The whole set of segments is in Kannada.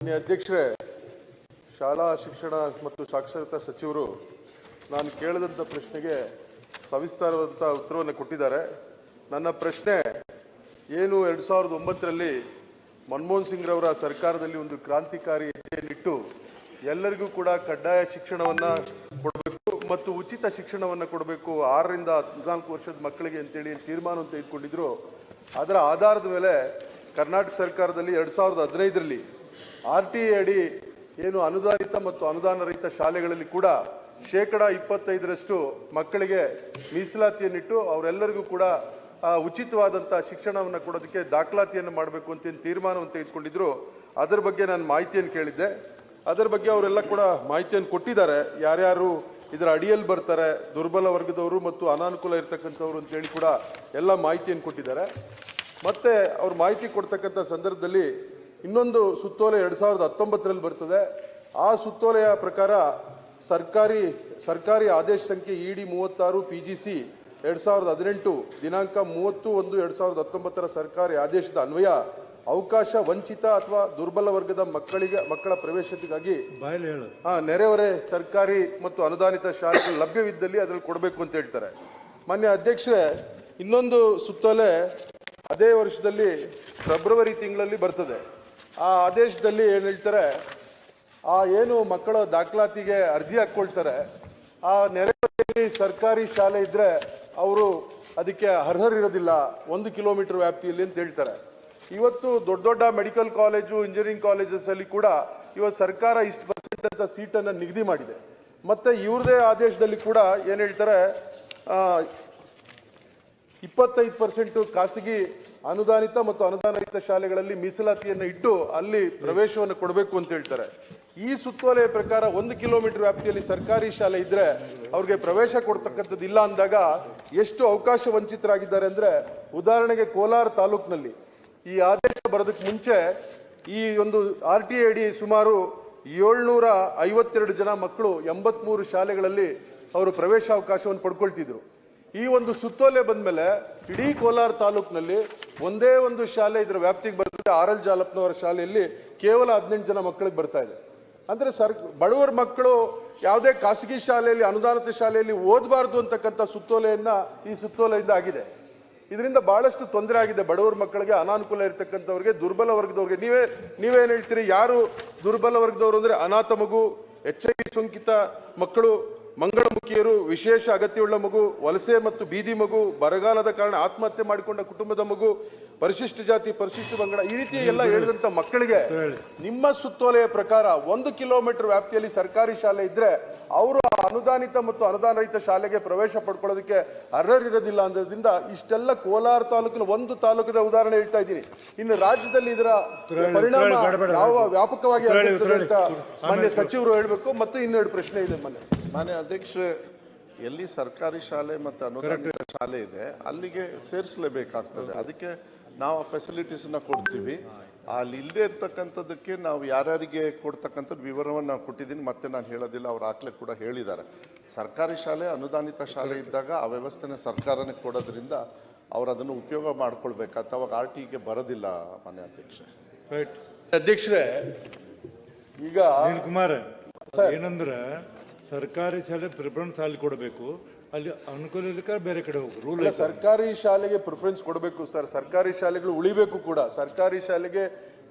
ಅಧ್ಯಕ್ಷರೇ, ಶಾಲಾ ಶಿಕ್ಷಣ ಮತ್ತು ಸಾಕ್ಷರತಾ ಸಚಿವರು ನಾನು ಕೇಳಿದಂಥ ಪ್ರಶ್ನೆಗೆ ಸವಿಸ್ತಾರವಾದಂಥ ಉತ್ತರವನ್ನು ಕೊಟ್ಟಿದ್ದಾರೆ. ನನ್ನ ಪ್ರಶ್ನೆ, ಏನು ಎರಡು ಸಾವಿರದ ಒಂಬತ್ತರಲ್ಲಿ ಮನಮೋಹನ್ ಸಿಂಗ್ರವರ ಸರ್ಕಾರದಲ್ಲಿ ಒಂದು ಕ್ರಾಂತಿಕಾರಿ ಹೆಜ್ಜೆಯನ್ನಿಟ್ಟು ಎಲ್ಲರಿಗೂ ಕೂಡ ಕಡ್ಡಾಯ ಶಿಕ್ಷಣವನ್ನು ಕೊಡಬೇಕು ಮತ್ತು ಉಚಿತ ಶಿಕ್ಷಣವನ್ನು ಕೊಡಬೇಕು ಆರರಿಂದ ಹದಿನಾಲ್ಕು ವರ್ಷದ ಮಕ್ಕಳಿಗೆ ಅಂತೇಳಿ ತೀರ್ಮಾನವನ್ನು ತೆಗೆದುಕೊಂಡಿದ್ರು. ಅದರ ಆಧಾರದ ಮೇಲೆ ಕರ್ನಾಟಕ ಸರ್ಕಾರದಲ್ಲಿ ಎರಡು ಸಾವಿರದ ಹದಿನೈದರಲ್ಲಿ ಆರ್ ಟಿ ಎ ಅಡಿ ಏನು ಅನುದಾನಿತ ಮತ್ತು ಅನುದಾನ ರಹಿತ ಶಾಲೆಗಳಲ್ಲಿ ಕೂಡ ಶೇಕಡ ಇಪ್ಪತ್ತೈದರಷ್ಟು ಮಕ್ಕಳಿಗೆ ಮೀಸಲಾತಿಯನ್ನಿಟ್ಟು ಅವರೆಲ್ಲರಿಗೂ ಕೂಡ ಉಚಿತವಾದಂಥ ಶಿಕ್ಷಣವನ್ನು ಕೊಡೋದಕ್ಕೆ ದಾಖಲಾತಿಯನ್ನು ಮಾಡಬೇಕು ಅಂತ ತೀರ್ಮಾನವನ್ನು ತೆಗೆದುಕೊಂಡಿದ್ರು. ಅದರ ಬಗ್ಗೆ ನಾನು ಮಾಹಿತಿಯನ್ನು ಕೇಳಿದ್ದೆ. ಅದರ ಬಗ್ಗೆ ಅವರೆಲ್ಲ ಕೂಡ ಮಾಹಿತಿಯನ್ನು ಕೊಟ್ಟಿದ್ದಾರೆ. ಯಾರ್ಯಾರು ಇದರ ಅಡಿಯಲ್ಲಿ ಬರ್ತಾರೆ, ದುರ್ಬಲ ವರ್ಗದವರು ಮತ್ತು ಅನಾನುಕೂಲ ಇರತಕ್ಕಂಥವ್ರು ಅಂತೇಳಿ ಕೂಡ ಎಲ್ಲ ಮಾಹಿತಿಯನ್ನು ಕೊಟ್ಟಿದ್ದಾರೆ. ಮತ್ತೆ ಅವ್ರು ಮಾಹಿತಿ ಕೊಡ್ತಕ್ಕಂಥ ಸಂದರ್ಭದಲ್ಲಿ ಇನ್ನೊಂದು ಸುತ್ತೋಲೆ ಎರಡು ಸಾವಿರದ ಹತ್ತೊಂಬತ್ತರಲ್ಲಿ ಬರ್ತದೆ. ಆ ಸುತ್ತೋಲೆಯ ಪ್ರಕಾರ ಸರ್ಕಾರಿ ಸರ್ಕಾರಿ ಆದೇಶ ಸಂಖ್ಯೆ ಇ ಡಿ ಮೂವತ್ತಾರು ಪಿ ಜಿ ಸಿ ಎರಡು ಸಾವಿರದ ಹದಿನೆಂಟು ದಿನಾಂಕ ಮೂವತ್ತು ಒಂದು ಎರಡು ಸಾವಿರದ ಹತ್ತೊಂಬತ್ತರ ಸರ್ಕಾರಿ ಆದೇಶದ ಅನ್ವಯ ಅವಕಾಶ ವಂಚಿತ ಅಥವಾ ದುರ್ಬಲ ವರ್ಗದ ಮಕ್ಕಳಿಗೆ ಮಕ್ಕಳ ಪ್ರವೇಶತೆಗಾಗಿ ಹಾ ನೆರೆಹೊರೆ ಸರ್ಕಾರಿ ಮತ್ತು ಅನುದಾನಿತ ಶಾಲೆಗಳು ಲಭ್ಯವಿದ್ದಲ್ಲಿ ಅದರಲ್ಲಿ ಕೊಡಬೇಕು ಅಂತ ಹೇಳ್ತಾರೆ. ಮಾನ್ಯ ಅಧ್ಯಕ್ಷರೇ ಇನ್ನೊಂದು ಸುತ್ತೋಲೆ ಅದೇ ವರ್ಷದಲ್ಲಿ ಫೆಬ್ರವರಿ ತಿಂಗಳಲ್ಲಿ ಬರ್ತದೆ. ಆ ಆದೇಶದಲ್ಲಿ ಏನು ಹೇಳ್ತಾರೆ, ಆ ಏನು ಮಕ್ಕಳ ದಾಖಲಾತಿಗೆ ಅರ್ಜಿ ಹಾಕ್ಕೊಳ್ತಾರೆ, ಆ ನೆರೆಯಲ್ಲಿ ಸರ್ಕಾರಿ ಶಾಲೆ ಇದ್ರೆ ಅವರು ಅದಕ್ಕೆ ಅರ್ಹರಿರೋದಿಲ್ಲ, ಒಂದು ಕಿಲೋಮೀಟರ್ ವ್ಯಾಪ್ತಿಯಲ್ಲಿ ಅಂತ ಹೇಳ್ತಾರೆ. ಇವತ್ತು ದೊಡ್ಡ ದೊಡ್ಡ ಮೆಡಿಕಲ್ ಕಾಲೇಜು, ಇಂಜಿನಿಯರಿಂಗ್ ಕಾಲೇಜಸ್ ಅಲ್ಲಿ ಕೂಡ ಇವತ್ತು ಸರ್ಕಾರ ಇಷ್ಟು ಪರ್ಸೆಂಟ್ ಅಂತ ಸೀಟನ್ನು ನಿಗದಿ ಮಾಡಿದೆ. ಮತ್ತೆ ಇವ್ರದೇ ಆದೇಶದಲ್ಲಿ ಕೂಡ ಏನು ಹೇಳ್ತಾರೆ ಇಪ್ಪತ್ತೈದು ಪರ್ಸೆಂಟ್ ಖಾಸಗಿ ಅನುದಾನಿತ ಮತ್ತು ಅನುದಾನಿತ ಶಾಲೆಗಳಲ್ಲಿ ಮೀಸಲಾತಿಯನ್ನು ಇಟ್ಟು ಅಲ್ಲಿ ಪ್ರವೇಶವನ್ನು ಕೊಡಬೇಕು ಅಂತ ಹೇಳ್ತಾರೆ. ಈ ಸುತ್ತೋಲೆಯ ಪ್ರಕಾರ ಒಂದು ಕಿಲೋಮೀಟರ್ ವ್ಯಾಪ್ತಿಯಲ್ಲಿ ಸರ್ಕಾರಿ ಶಾಲೆ ಇದ್ರೆ ಅವ್ರಿಗೆ ಪ್ರವೇಶ ಕೊಡ್ತಕ್ಕಂಥದ್ದು ಇಲ್ಲ ಅಂದಾಗ ಎಷ್ಟು ಅವಕಾಶ ವಂಚಿತರಾಗಿದ್ದಾರೆ ಅಂದ್ರೆ ಉದಾಹರಣೆಗೆ ಕೋಲಾರ ತಾಲೂಕಿನಲ್ಲಿ ಈ ಆದೇಶ ಬರೋದಕ್ಕೆ ಮುಂಚೆ ಈ ಒಂದು ಆರ್ ಟಿ ಅಡಿ ಸುಮಾರು ಏಳ್ನೂರ ಐವತ್ತೆರಡು ಜನ ಮಕ್ಕಳು ಎಂಬತ್ಮೂರು ಶಾಲೆಗಳಲ್ಲಿ ಅವರು ಪ್ರವೇಶಾವಕಾಶವನ್ನು ಪಡ್ಕೊಳ್ತಿದ್ರು. ಈ ಒಂದು ಸುತ್ತೋಲೆ ಬಂದ್ಮೇಲೆ ಇಡೀ ಕೋಲಾರ ತಾಲೂಕಿನಲ್ಲಿ ಒಂದೇ ಒಂದು ಶಾಲೆ ಇದರ ವ್ಯಾಪ್ತಿಗೆ ಬರ್ತದೆ ಆರ್ ಎಲ್ ಜಾಲಪ್ನವರ ಶಾಲೆಯಲ್ಲಿ ಕೇವಲ ಹದಿನೆಂಟು ಜನ ಮಕ್ಕಳಿಗೆ ಬರ್ತಾ ಇದೆ. ಅಂದ್ರೆ ಸರ್, ಬಡವರ ಮಕ್ಕಳು ಯಾವುದೇ ಖಾಸಗಿ ಶಾಲೆಯಲ್ಲಿ, ಅನುದಾನಿತ ಶಾಲೆಯಲ್ಲಿ ಓದಬಾರ್ದು ಅಂತಕ್ಕಂಥ ಸುತ್ತೋಲೆಯನ್ನ ಈ ಸುತ್ತೋಲೆಯಿಂದ ಆಗಿದೆ. ಇದರಿಂದ ಬಹಳಷ್ಟು ತೊಂದರೆ ಆಗಿದೆ ಬಡವರ ಮಕ್ಕಳಿಗೆ, ಅನಾನುಕೂಲ ಇರತಕ್ಕಂಥವ್ರಿಗೆ, ದುರ್ಬಲ ವರ್ಗದವ್ರಿಗೆ. ನೀವೇ, ನೀವೇನು ಹೇಳ್ತೀರಿ, ಯಾರು ದುರ್ಬಲ ವರ್ಗದವರು ಅಂದ್ರೆ ಅನಾಥ ಮಗು, ಎಚ್ ಐ ಸೋಂಕಿತ ಮಕ್ಕಳು ಮಂಗಳಮುಖಿಯರು ವಿಶೇಷ ಅಗತ್ಯವುಳ್ಳ ಮಗು ವಲಸೆ ಮತ್ತು ಬೀದಿ ಮಗು ಬರಗಾಲದ ಕಾರಣ ಆತ್ಮಹತ್ಯೆ ಮಾಡಿಕೊಂಡ ಕುಟುಂಬದ ಮಗು ಪರಿಶಿಷ್ಟ ಜಾತಿ ಪರಿಶಿಷ್ಟ ಪಂಗಡ ಈ ರೀತಿ ಎಲ್ಲ ಹೇಳಿದಂತ ಮಕ್ಕಳಿಗೆ ನಿಮ್ಮ ಸುತ್ತೋಲೆಯ ಪ್ರಕಾರ ಒಂದು ಕಿಲೋಮೀಟರ್ ವ್ಯಾಪ್ತಿಯಲ್ಲಿ ಸರ್ಕಾರಿ ಶಾಲೆ ಇದ್ರೆ ಅವರು ಆ ಅನುದಾನಿತ ಮತ್ತು ಅನುದಾನ ರಹಿತ ಶಾಲೆಗೆ ಪ್ರವೇಶ ಪಡ್ಕೊಳ್ಳೋದಕ್ಕೆ ಅರ್ಹರಿರೋದಿಲ್ಲ ಅನ್ನೋದ್ರಿಂದ ಇಷ್ಟೆಲ್ಲ ಕೋಲಾರ ತಾಲೂಕಿನ ಒಂದು ತಾಲೂಕದ ಉದಾಹರಣೆ ಹೇಳ್ತಾ ಇದ್ದೀನಿ. ಇನ್ನು ರಾಜ್ಯದಲ್ಲಿ ಇದರ ಪರಿಣಾಮ ಯಾವ ವ್ಯಾಪಕವಾಗಿ ಅಂತ. ಮಾನ್ಯ ಸಚಿವರು ಹೇಳ್ಬೇಕು ಮತ್ತು ಇನ್ನೆರಡು ಪ್ರಶ್ನೆ ಇದೆ ಮೊನ್ನೆ ಮಾನ್ಯ ಅಧ್ಯಕ್ಷೆ ಎಲ್ಲಿ ಸರ್ಕಾರಿ ಶಾಲೆ ಮತ್ತು ಅನುದಾನಿತ ಶಾಲೆ ಇದೆ ಅಲ್ಲಿಗೆ ಸೇರಿಸಲೇಬೇಕಾಗ್ತದೆ. ಅದಕ್ಕೆ ನಾವು ಆ ಫೆಸಿಲಿಟೀಸ್ನ ಕೊಡ್ತೀವಿ. ಅಲ್ಲಿ ಇಲ್ಲದೆ ಇರ್ತಕ್ಕಂಥದ್ದಕ್ಕೆ ನಾವು ಯಾರ್ಯಾರಿಗೆ ಕೊಡ್ತಕ್ಕಂಥದ್ದು ವಿವರವನ್ನು ನಾವು ಕೊಟ್ಟಿದ್ದೀನಿ. ಮತ್ತೆ ನಾನು ಹೇಳೋದಿಲ್ಲ ಅವ್ರು ಆಗ್ಲೇ ಕೂಡ ಹೇಳಿದ್ದಾರೆ. ಸರ್ಕಾರಿ ಶಾಲೆ ಅನುದಾನಿತ ಶಾಲೆ ಇದ್ದಾಗ ಆ ವ್ಯವಸ್ಥೆನ ಸರ್ಕಾರನೇ ಕೊಡೋದ್ರಿಂದ ಅವ್ರು ಅದನ್ನು ಉಪಯೋಗ ಮಾಡ್ಕೊಳ್ಬೇಕು ಅವಾಗ ಆರ್ ಟಿಗೆ ಬರೋದಿಲ್ಲ ಮಾನ್ಯ ಅಧ್ಯಕ್ಷ ರೈಟ್ ಅಧ್ಯಕ್ಷರೇ ಈಗ ಅನಿಲ್ ಕುಮಾರ್ ಏನಂದ್ರೆ ಸರ್ಕಾರಿ ಶಾಲೆ ಪ್ರಿಫರೆನ್ಸ್ ಅಲ್ಲಿ ಕೊಡಬೇಕು. ಅಲ್ಲಿ ಅನುಕೂಲ ಇರ್ಲಿಕ್ಕೆ ಬೇರೆ ಕಡೆ ಹೋಗಿ ರೂಲ್ ಸರ್ಕಾರಿ ಶಾಲೆಗೆ ಪ್ರಿಫರೆನ್ಸ್ ಕೊಡಬೇಕು ಸರ್. ಸರ್ಕಾರಿ ಶಾಲೆಗಳು ಉಳಿಬೇಕು ಕೂಡ. ಸರ್ಕಾರಿ ಶಾಲೆಗೆ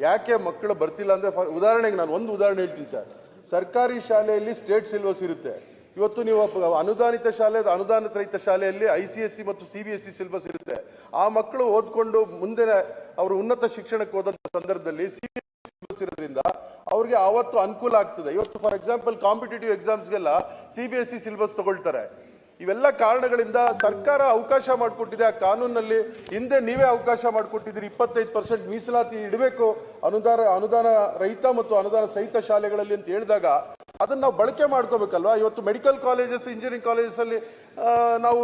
ಯಾಕೆ ಮಕ್ಕಳು ಬರ್ತಿಲ್ಲ ಅಂದ್ರೆ ಉದಾಹರಣೆಗೆ ನಾನು ಒಂದು ಉದಾಹರಣೆ ಹೇಳ್ತೀನಿ ಸರ್. ಸರ್ಕಾರಿ ಶಾಲೆಯಲ್ಲಿ ಸ್ಟೇಟ್ ಸಿಲೆಬಸ್ ಇರುತ್ತೆ. ಇವತ್ತು ನೀವು ಅನುದಾನಿತ ಶಾಲೆ ಅನುದಾನಿತ ರಹಿತ ಶಾಲೆಯಲ್ಲಿ ಐ ಸಿ ಎಸ್ ಸಿ ಮತ್ತು C B S C syllabus ಇರುತ್ತೆ. ಆ ಮಕ್ಕಳು ಓದ್ಕೊಂಡು ಮುಂದೆ ಅವರು ಉನ್ನತ ಶಿಕ್ಷಣಕ್ಕೆ ಹೋದಂತ ಸಂದರ್ಭದಲ್ಲಿ ಸಿ ಸಿಲೆಬಸ್ ಅವ್ರಿಗೆ ಅವತ್ತು ಅನುಕೂಲ ಆಗ್ತದೆ. ಇವತ್ತು for example competitive ಎಕ್ಸಾಮ್ಸ್ಗೆಲ್ಲ C B S C syllabus ತಗೊಳ್ತಾರೆ. ಇವೆಲ್ಲ ಕಾರಣಗಳಿಂದ ಸರ್ಕಾರ ಅವಕಾಶ ಮಾಡಿಕೊಟ್ಟಿದೆ. ಆ ಕಾನೂನಲ್ಲಿ ಹಿಂದೆ ನೀವೇ ಅವಕಾಶ ಮಾಡಿಕೊಟ್ಟಿದ್ದೀರಿ. ಇಪ್ಪತ್ತೈದು ಪರ್ಸೆಂಟ್ ಮೀಸಲಾತಿ ಇಡಬೇಕು ಅನುದಾನ ಅನುದಾನ ರಹಿತ ಮತ್ತು ಅನುದಾನ ಸಹಿತ ಶಾಲೆಗಳಲ್ಲಿ ಅಂತ ಹೇಳಿದಾಗ ಅದನ್ನು ನಾವು ಬಳಕೆ ಮಾಡ್ಕೋಬೇಕಲ್ವಾ? ಇವತ್ತು ಮೆಡಿಕಲ್ ಕಾಲೇಜಸ್ ಇಂಜಿನಿಯರಿಂಗ್ ಕಾಲೇಜಸ್ ಅಲ್ಲಿ ನಾವು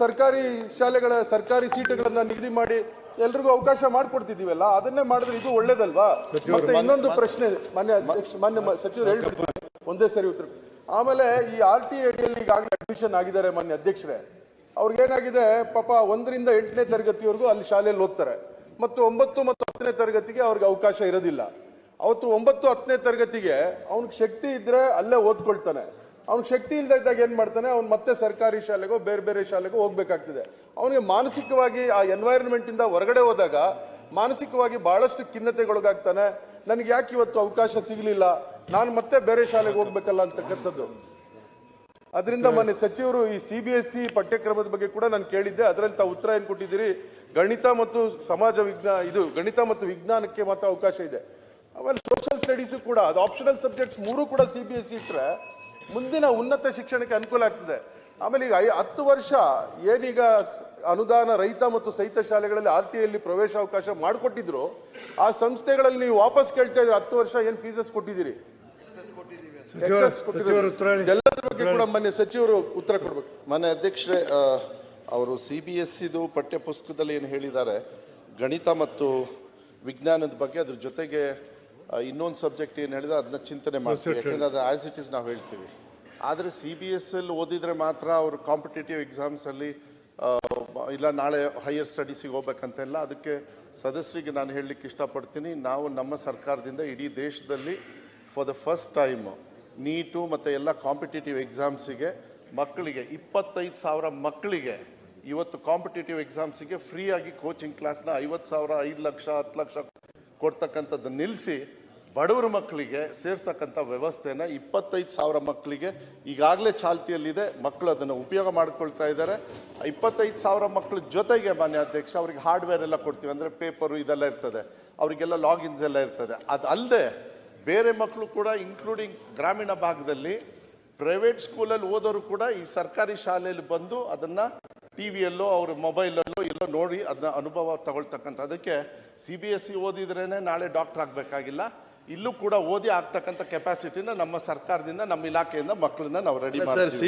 ಸರ್ಕಾರಿ ಶಾಲೆಗಳ ಸರ್ಕಾರಿ ಸೀಟುಗಳನ್ನು ನಿಗದಿ ಮಾಡಿ ಎಲ್ರಿಗೂ ಅವಕಾಶ ಮಾಡ್ಕೊಡ್ತಿದೀವಲ್ಲ ಅದನ್ನೇ ಮಾಡಿದ್ರೆ ಇದು ಒಳ್ಳೇದಲ್ವಾ? ಮತ್ತೆ ಇನ್ನೊಂದು ಪ್ರಶ್ನೆ. ಮಾನ್ಯ ಅಧ್ಯಕ್ಷ ಮಾನ್ಯ ಸಚಿವರು ಹೇಳ್ಬಿಡ್ತಾರೆ ಒಂದೇ ಸರಿ ಉತ್ತರ. ಆಮೇಲೆ ಈ ಆರ್ ಟಿ ಈಗ ಈಗಾಗಲೇ ಅಡ್ಮಿಷನ್ ಆಗಿದ್ದಾರೆ ಮಾನ್ಯ ಅಧ್ಯಕ್ಷರೇ. ಅವ್ರಿಗೇನಾಗಿದೆ ಪಾಪ ಒಂದರಿಂದ ಎಂಟನೇ ತರಗತಿವರೆಗೂ ಅಲ್ಲಿ ಶಾಲೆಯಲ್ಲಿ ಓದ್ತಾರೆ. ಮತ್ತು ಒಂಬತ್ತು ಮತ್ತು ಹತ್ತನೇ ತರಗತಿಗೆ ಅವ್ರಿಗೆ ಅವಕಾಶ ಇರೋದಿಲ್ಲ. ಅವತ್ತು ಒಂಬತ್ತು ಹತ್ತನೇ ತರಗತಿಗೆ ಅವ್ನಿಗೆ ಶಕ್ತಿ ಇದ್ರೆ ಅಲ್ಲೇ ಓದ್ಕೊಳ್ತಾನೆ. ಅವ್ನಿಗೆ ಶಕ್ತಿ ಇಲ್ಲದ ಇದ್ದಾಗ ಏನ್ ಮಾಡ್ತಾನೆ? ಅವ್ನು ಮತ್ತೆ ಸರ್ಕಾರಿ ಶಾಲೆಗೋ ಬೇರೆ ಬೇರೆ ಶಾಲೆಗೋ ಹೋಗ್ಬೇಕಾಗ್ತದೆ. ಅವನಿಗೆ ಮಾನಸಿಕವಾಗಿ ಆ ಎನ್ವೈರನ್ಮೆಂಟ್ ಇಂದ ಹೊರಗಡೆ ಹೋದಾಗ ಮಾನಸಿಕವಾಗಿ ಬಹಳಷ್ಟು ಖಿನ್ನತೆಗೊಳಗಾಗ್ತಾನೆ. ನನಗೆ ಯಾಕೆ ಇವತ್ತು ಅವಕಾಶ ಸಿಗಲಿಲ್ಲ? ನಾನು ಮತ್ತೆ ಬೇರೆ ಶಾಲೆಗೆ ಹೋಗ್ಬೇಕಲ್ಲ ಅಂತಕ್ಕಂಥದ್ದು. ಅದರಿಂದ ಮೊನ್ನೆ ಸಚಿವರು ಈ ಸಿ ಬಿ ಎಸ್ ಸಿ ಪಠ್ಯಕ್ರಮದ ಬಗ್ಗೆ ಕೂಡ ನಾನು ಕೇಳಿದ್ದೆ. ಅದರಲ್ಲಿ ತಾವು ಉತ್ತರ ಏನು ಕೊಟ್ಟಿದ್ದೀರಿ? ಗಣಿತ ಮತ್ತು ಸಮಾಜ ವಿಜ್ಞಾನ ಇದು ಗಣಿತ ಮತ್ತು ವಿಜ್ಞಾನಕ್ಕೆ ಮಾತ್ರ ಅವಕಾಶ ಇದೆ. ಆಮೇಲೆ ಸೋಷಿಯಲ್ ಸ್ಟಡೀಸು ಕೂಡ ಅದು ಆಪ್ಷನಲ್ ಸಬ್ಜೆಕ್ಟ್ಸ್ ಮೂರು ಕೂಡ ಸಿ ಬಿ ಎಸ್ ಸಿ ಇಟ್ಟರೆ ಮುಂದಿನ ಉನ್ನತ ಶಿಕ್ಷಣಕ್ಕೆ ಅನುಕೂಲ ಆಗ್ತದೆ ಆಮೇಲೆ ಈಗ ಐ- ಹತ್ತು ವರ್ಷ ಏನೀಗ ಅನುದಾನ ರೈತ ಮತ್ತು ಸಹಿತ ಶಾಲೆಗಳಲ್ಲಿ ಆರ್ ಟಿ ಅಲ್ಲಿ ಪ್ರವೇಶಾವಕಾಶ ಮಾಡಿಕೊಟ್ಟಿದ್ರು ಆ ಸಂಸ್ಥೆಗಳಲ್ಲಿ ನೀವು ವಾಪಸ್ ಕೇಳ್ತಾ ಇದ್ರೆ ಹತ್ತು ವರ್ಷ ಏನು ಫೀಸಸ್ ಕೊಟ್ಟಿದ್ದೀರಿ ಎಲ್ಲದರ ಕೊಟ್ಟಿರೋದು. ಸಚಿವರು ಉತ್ತರ ಹೇಳಿ. ಎಲ್ಲದ್ರ ಬಗ್ಗೆ ಕೂಡ ಮೊನ್ನೆ ಸಚಿವರು ಉತ್ತರ ಕೊಡ್ಬೇಕು ಮೊನ್ನೆ ಅಧ್ಯಕ್ಷರೇ ಆ, ಅವರು ಸಿ ಬಿ ಎಸ್ ಸಿದು ಪಠ್ಯ ಪುಸ್ತಕದಲ್ಲಿ ಏನು ಹೇಳಿದ್ದಾರೆ ಗಣಿತ ಮತ್ತು ವಿಜ್ಞಾನದ ಬಗ್ಗೆ ಅದ್ರ ಜೊತೆಗೆ ಇನ್ನೊಂದು ಸಬ್ಜೆಕ್ಟ್ ಏನು ಹೇಳಿದ್ರೆ ಅದನ್ನ ಚಿಂತನೆ ಮಾಡ್ತೀವಿ. ಯಾಕಂದ್ರೆ ಅದು ಆಸ್ ಇಟ್ ಇಸ್ ನಾವು ಹೇಳ್ತೀವಿ. ಆದರೆ ಸಿ ಬಿ ಎಸ್ ಎಲ್ ಓದಿದ್ರೆ ಮಾತ್ರ ಅವರು ಕಾಂಪಿಟೇಟಿವ್ ಎಕ್ಸಾಮ್ಸಲ್ಲಿ ಇಲ್ಲ ನಾಳೆ ಹೈಯರ್ ಸ್ಟಡೀಸಿಗೆ ಹೋಗ್ಬೇಕಂತೆಲ್ಲ ಅದಕ್ಕೆ ಸದಸ್ಯರಿಗೆ ನಾನು ಹೇಳಲಿಕ್ಕೆ ಇಷ್ಟಪಡ್ತೀನಿ. ನಾವು ನಮ್ಮ ಸರ್ಕಾರದಿಂದ ಇಡೀ ದೇಶದಲ್ಲಿ for the first time NEET ಮತ್ತು ಎಲ್ಲ ಕಾಂಪಿಟೇಟಿವ್ ಎಕ್ಸಾಮ್ಸಿಗೆ ಮಕ್ಕಳಿಗೆ ಇಪ್ಪತ್ತೈದು ಸಾವಿರ ಮಕ್ಕಳಿಗೆ ಇವತ್ತು ಕಾಂಪಿಟೇಟಿವ್ ಎಕ್ಸಾಮ್ಸಿಗೆ ಫ್ರೀಯಾಗಿ ಕೋಚಿಂಗ್ ಕ್ಲಾಸ್ನ ಐವತ್ತು ಸಾವಿರ ಐದು ಲಕ್ಷ ಹತ್ತು ಲಕ್ಷ ಕೊಡ್ತಕ್ಕಂಥದ್ದು ನಿಲ್ಲಿಸಿ ಬಡವರ ಮಕ್ಕಳಿಗೆ ಸೇರಿಸ್ತಕ್ಕಂಥ ವ್ಯವಸ್ಥೆನ ಇಪ್ಪತ್ತೈದು ಸಾವಿರ ಮಕ್ಕಳಿಗೆ ಈಗಾಗಲೇ ಚಾಲ್ತಿಯಲ್ಲಿದೆ. ಮಕ್ಕಳು ಅದನ್ನು ಉಪಯೋಗ ಮಾಡ್ಕೊಳ್ತಾ ಇದ್ದಾರೆ. ಇಪ್ಪತ್ತೈದು ಸಾವಿರ ಮಕ್ಕಳ ಜೊತೆಗೆ ಮಾನ್ಯ ಅಧ್ಯಕ್ಷ, ಅವ್ರಿಗೆ ಹಾರ್ಡ್ವೇರ್ ಎಲ್ಲ ಕೊಡ್ತೀವಿ. ಅಂದರೆ ಪೇಪರು ಇದೆಲ್ಲ ಇರ್ತದೆ. ಅವರಿಗೆಲ್ಲ ಲಾಗಿನ್ಸ್ ಎಲ್ಲ ಇರ್ತದೆ. ಅದು ಅಲ್ಲದೆ ಬೇರೆ ಮಕ್ಕಳು ಕೂಡ ಇನ್ಕ್ಲೂಡಿಂಗ್ ಗ್ರಾಮೀಣ ಭಾಗದಲ್ಲಿ ಪ್ರೈವೇಟ್ ಸ್ಕೂಲಲ್ಲಿ ಓದೋರು ಕೂಡ ಈ ಸರ್ಕಾರಿ ಶಾಲೆಯಲ್ಲಿ ಬಂದು ಅದನ್ನ ಟಿವಿಯಲ್ಲೋ ಅವ್ರ ಮೊಬೈಲಲ್ಲೋ ಎಲ್ಲೋ ನೋಡಿ ಅದನ್ನ ಅನುಭವ ತಗೊಳ್ತಕ್ಕಂಥ ಅದಕ್ಕೆ ಸಿ ಬಿ ಎಸ್ ಸಿ ಓದಿದ್ರೇ ನಾಳೆ ಡಾಕ್ಟರ್ ಆಗಬೇಕಾಗಿಲ್ಲ. ಇಲ್ಲೂ ಕೂಡ ಓದಿ ಆಗ್ತಕ್ಕಂಥ ಕೆಪಾಸಿಟಿನ ನಮ್ಮ ಸರ್ಕಾರದಿಂದ ನಮ್ಮ ಇಲಾಖೆಯಿಂದ ಮಕ್ಕಳನ್ನ ನಾವು ರೆಡಿ ಮಾಡ್ತೀವಿ.